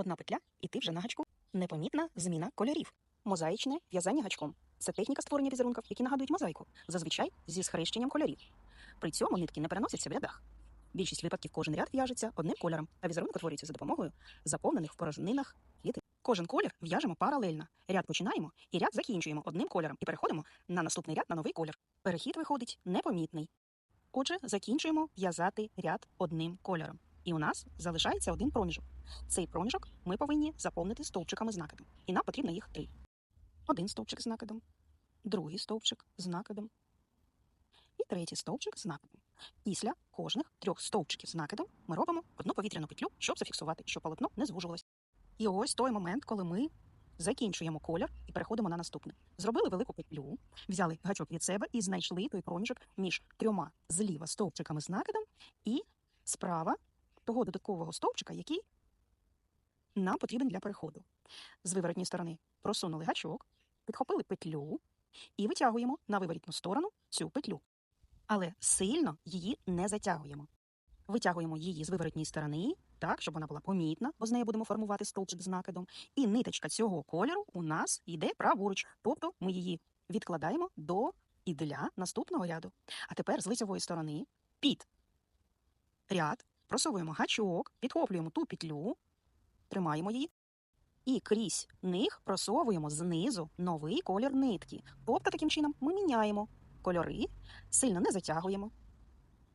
Одна петля, і ти вже на гачку. Непомітна зміна кольорів. Мозаїчне в'язання гачком. Це техніка створення візерунків, які нагадують мозаїку, зазвичай зі схрещенням кольорів. При цьому нитки не переносяться в рядах. Більшість випадків кожен ряд в'яжеться одним кольором, а візерунок утворюється за допомогою заповнених в порожнинах клітин. Кожен колір в'яжемо паралельно. Ряд починаємо і ряд закінчуємо одним кольором і переходимо на наступний ряд на новий колір. Перехід виходить непомітний. Отже, закінчуємо в'язати ряд одним кольором. І у нас залишається один проміжок. Цей проміжок ми повинні заповнити стовпчиками з накидом. І нам потрібно їх три. Один стовпчик з накидом, другий стовпчик з накидом і третій стовпчик з накидом. Після кожних трьох стовпчиків з накидом ми робимо одну повітряну петлю, щоб зафіксувати, щоб полотно не звужувалось. І ось той момент, коли ми закінчуємо колір і переходимо на наступний. Зробили велику петлю, взяли гачок від себе і знайшли той проміжок між трьома зліва стовпчиками з накидом і справа того додаткового стовпчика, який нам потрібен для переходу. З виворотньої сторони просунули гачок, підхопили петлю і витягуємо на виворітну сторону цю петлю. Але сильно її не затягуємо. Витягуємо її з виворотньої сторони, так, щоб вона була помітна, бо з нею будемо формувати стовпчик з накидом. І ниточка цього кольору у нас йде праворуч, тобто ми її відкладаємо до і для наступного ряду. А тепер з лицевої сторони під ряд просовуємо гачок, підхоплюємо ту петлю, тримаємо її. І крізь них просовуємо знизу новий колір нитки. Тобто, таким чином ми міняємо кольори, сильно не затягуємо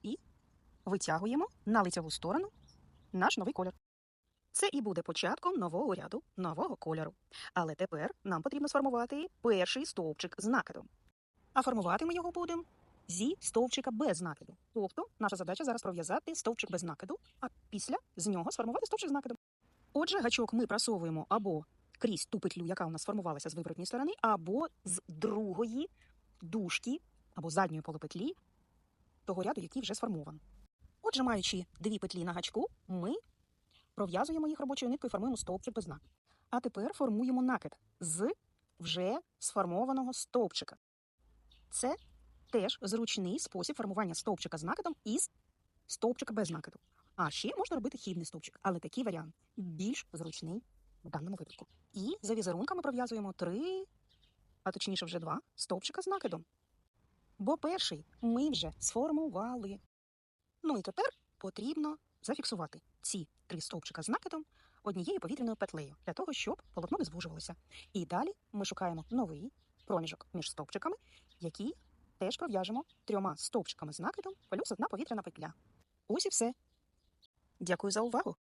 і витягуємо на лицеву сторону наш новий колір. Це і буде початком нового ряду, нового кольору. Але тепер нам потрібно сформувати перший стовпчик з накидом. А формувати ми його будемо зі стовпчика без накиду. Тобто наша задача зараз пров'язати стовпчик без накиду, а після з нього сформувати стовпчик з накидом. Отже, гачок ми просовуємо або крізь ту петлю, яка у нас сформувалася з виворотньої сторони, або з другої дужки або задньої полупетлі того ряду, який вже сформований. Отже, маючи дві петлі на гачку, ми пров'язуємо їх робочою ниткою і формуємо стовпчик без накиду. А тепер формуємо накид з вже сформованого стовпчика. Це теж зручний спосіб формування стовпчика з накидом із стовпчика без накиду. А ще можна робити хідний стовпчик, але такий варіант більш зручний в даному випадку. І за візерунками пров'язуємо три, а точніше вже два стовпчика з накидом. Бо перший ми вже сформували. Ну і тепер потрібно зафіксувати ці три стовпчика з накидом однією повітряною петлею для того, щоб полотно не звужувалося. І далі ми шукаємо новий проміжок між стовпчиками, який теж пров'яжемо трьома стовпчиками з накидом плюс одна повітряна петля. Ось і все. Дякую за увагу!